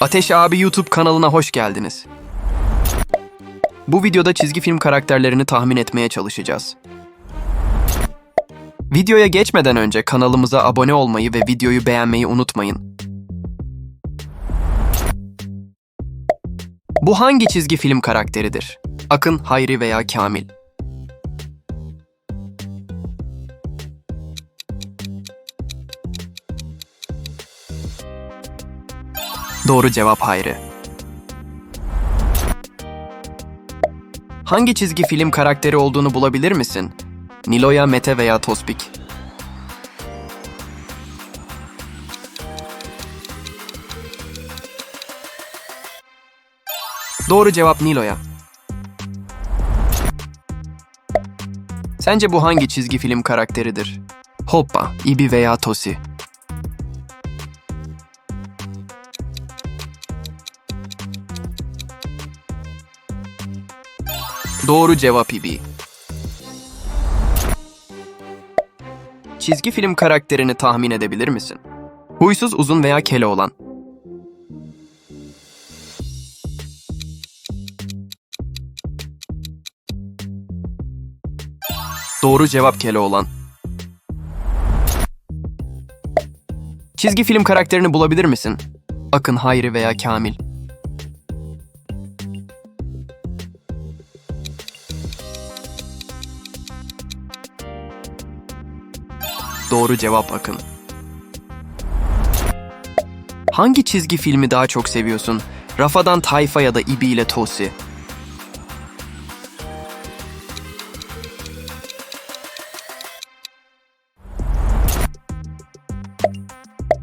Ateş Abi YouTube kanalına hoş geldiniz. Bu videoda çizgi film karakterlerini tahmin etmeye çalışacağız. Videoya geçmeden önce kanalımıza abone olmayı ve videoyu beğenmeyi unutmayın. Bu hangi çizgi film karakteridir? Akın, Hayri veya Kamil? Doğru cevap Hayri. Hangi çizgi film karakteri olduğunu bulabilir misin? Nilo'ya, Mete veya Tospik? Doğru cevap Nilo'ya. Sence bu hangi çizgi film karakteridir? Hoppa, İbi veya Tosi? Doğru cevap İbi. Çizgi film karakterini tahmin edebilir misin? Huysuz, uzun veya Keloğlan? Doğru cevap Keloğlan. Çizgi film karakterini bulabilir misin? Akın, Hayri veya Kamil? Doğru cevap Akın. Hangi çizgi filmi daha çok seviyorsun? Rafadan Tayfa ya da İbi ile Tosi?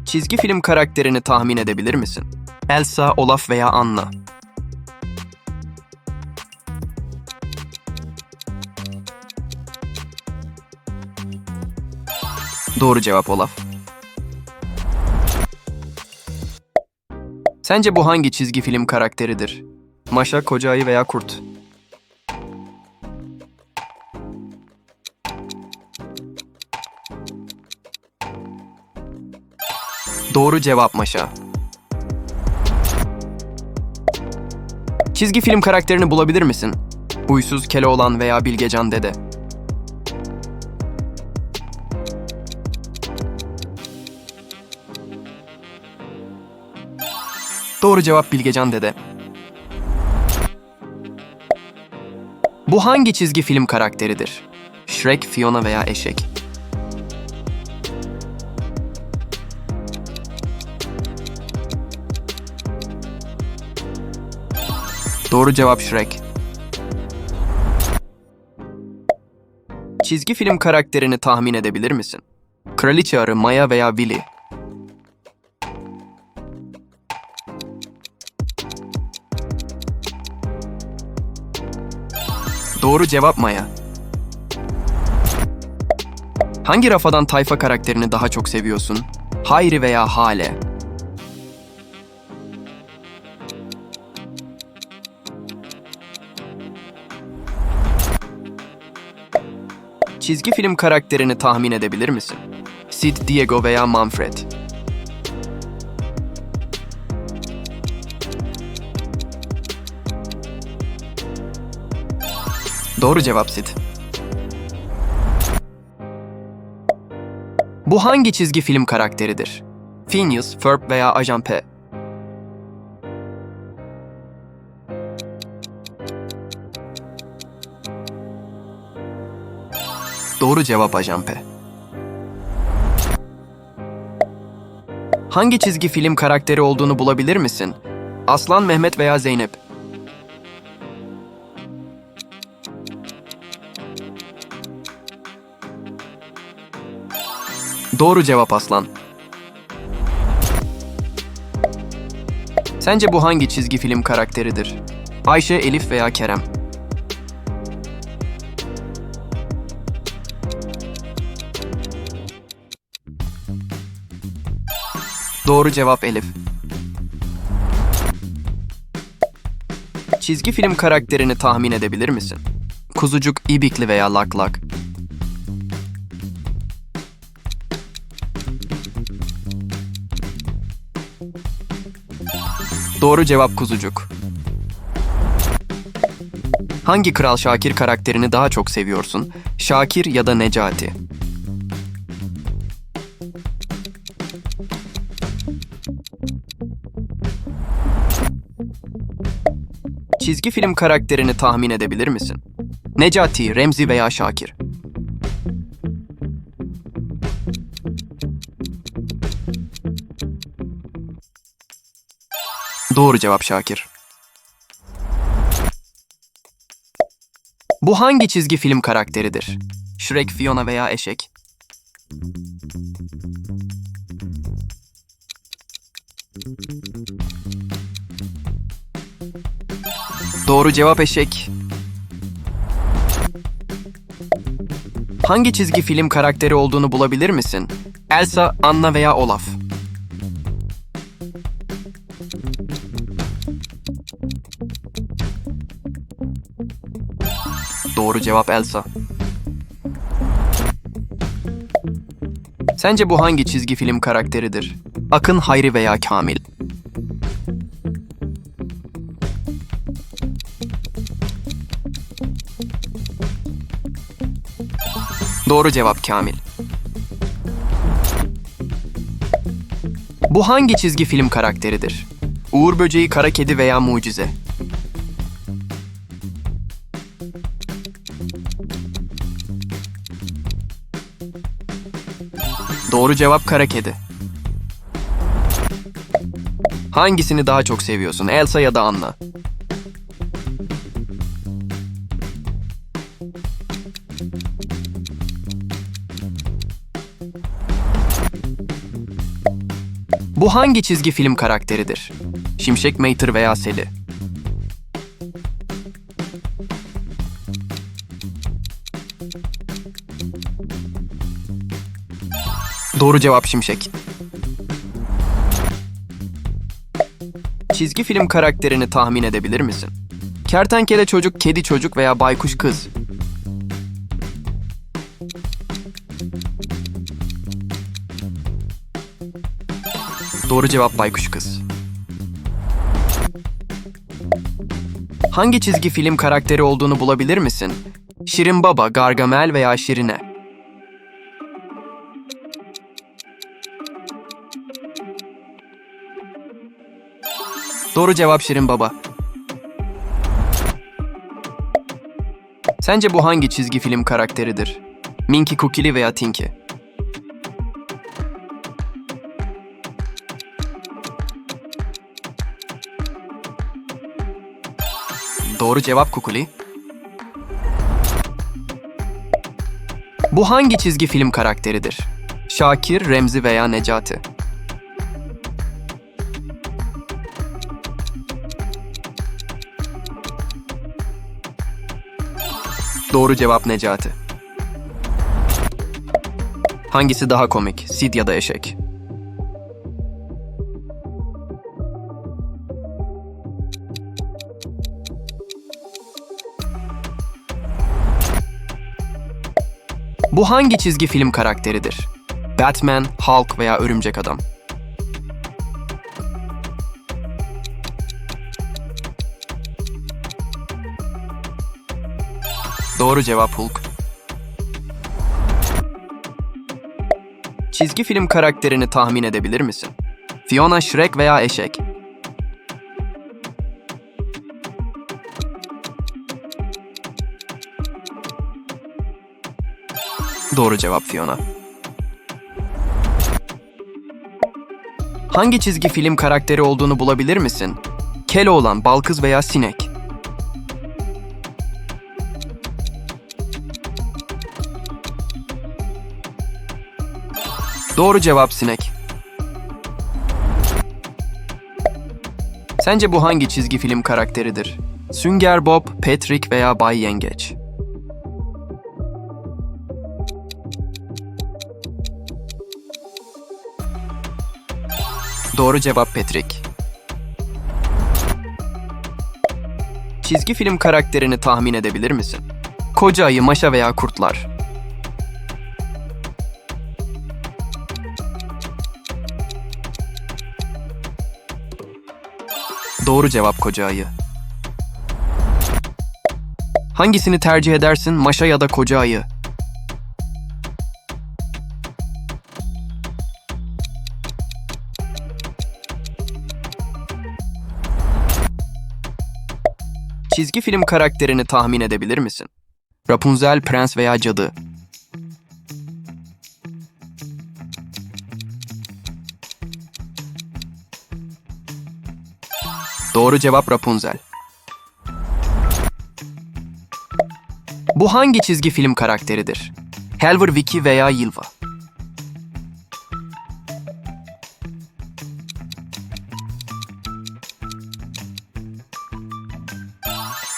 Çizgi film karakterini tahmin edebilir misin? Elsa, Olaf veya Anna? Doğru cevap Olaf. Sence bu hangi çizgi film karakteridir? Maşa, Koca veya Kurt? Doğru cevap Maşa. Çizgi film karakterini bulabilir misin? Huysuz Keloğlan veya Bilgecan Dede? Doğru cevap Bilgecan Dede. Bu hangi çizgi film karakteridir? Shrek, Fiona veya Eşek? Doğru cevap Shrek. Çizgi film karakterini tahmin edebilir misin? Kraliçe Arı, Maya veya Willy? Doğru cevap Maya. Hangi rafadan tayfa karakterini daha çok seviyorsun? Hayri veya Hale? Çizgi film karakterini tahmin edebilir misin? Sid, Diego veya Manfred? Doğru cevap Sid. Bu hangi çizgi film karakteridir? Phineas, Ferb veya Ajan P? Doğru cevap Ajan P. Hangi çizgi film karakteri olduğunu bulabilir misin? Aslan, Mehmet veya Zeynep? Doğru cevap Aslan. Sence bu hangi çizgi film karakteridir? Ayşe, Elif veya Kerem? Doğru cevap Elif. Çizgi film karakterini tahmin edebilir misin? Kuzucuk, İbikli veya Lak Lak? Doğru cevap kuzucuk. Hangi Kral Şakir karakterini daha çok seviyorsun? Şakir ya da Necati? Çizgi film karakterini tahmin edebilir misin? Necati, Remzi veya Şakir? Doğru cevap Şakir. Bu hangi çizgi film karakteridir? Shrek, Fiona veya Eşek? Doğru cevap Eşek. Hangi çizgi film karakteri olduğunu bulabilir misin? Elsa, Anna veya Olaf? Doğru cevap Elsa. Sence bu hangi çizgi film karakteridir? Akın, Hayri veya Kamil? Doğru cevap Kamil. Bu hangi çizgi film karakteridir? Uğur Böceği, Kara Kedi veya Mucize? Doğru cevap Kara Kedi. Hangisini daha çok seviyorsun? Elsa ya da Anna? Bu hangi çizgi film karakteridir? Şimşek Mater veya Seli? Doğru cevap Şimşek. Çizgi film karakterini tahmin edebilir misin? Kertenkele çocuk, kedi çocuk veya baykuş kız? Doğru cevap baykuş kız. Hangi çizgi film karakteri olduğunu bulabilir misin? Şirin Baba, Gargamel veya Şirine? Doğru cevap Şirin Baba. Sence bu hangi çizgi film karakteridir? Minky Kukili veya Tinky? Doğru cevap Kukuli. Bu hangi çizgi film karakteridir? Şakir, Remzi veya Necati? Doğru cevap Necati. Hangisi daha komik? Sid ya da eşek? Bu hangi çizgi film karakteridir? Batman, Hulk veya Örümcek Adam? Doğru cevap Hulk. Çizgi film karakterini tahmin edebilir misin? Fiona, Shrek veya Eşek? Doğru cevap Fiona. Hangi çizgi film karakteri olduğunu bulabilir misin? Keloğlan, Balkız veya Sinek? Doğru cevap Sinek. Sence bu hangi çizgi film karakteridir? Sünger Bob, Patrick veya Bay Yengeç? Doğru cevap Patrick. Çizgi film karakterini tahmin edebilir misin? Koca ayı, maşa veya kurtlar? Doğru cevap koca ayı. Hangisini tercih edersin? Maşa ya da koca ayı? Çizgi film karakterini tahmin edebilir misin? Rapunzel, prens veya cadı? Doğru cevap Rapunzel. Bu hangi çizgi film karakteridir? Helver Vicky veya Yılva?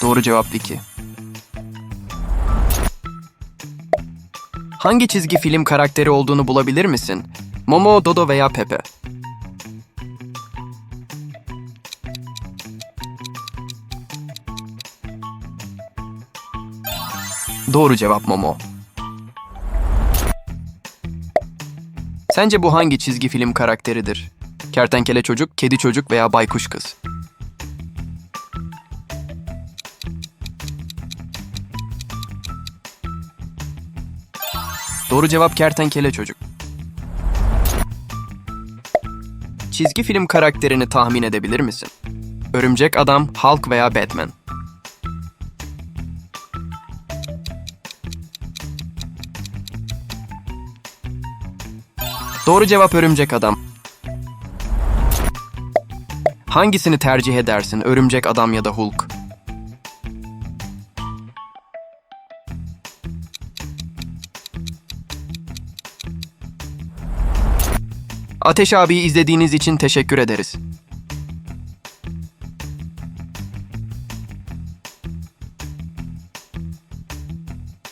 Doğru cevap Vicky. Hangi çizgi film karakteri olduğunu bulabilir misin? Momo, Dodo veya Pepe? Doğru cevap Momo. Sence bu hangi çizgi film karakteridir? Kertenkele çocuk, kedi çocuk veya baykuş kız? Doğru cevap kertenkele çocuk. Çizgi film karakterini tahmin edebilir misin? Örümcek Adam, Hulk veya Batman? Doğru cevap Örümcek Adam. Hangisini tercih edersin? Örümcek Adam ya da Hulk? Ateş abiyi izlediğiniz için teşekkür ederiz.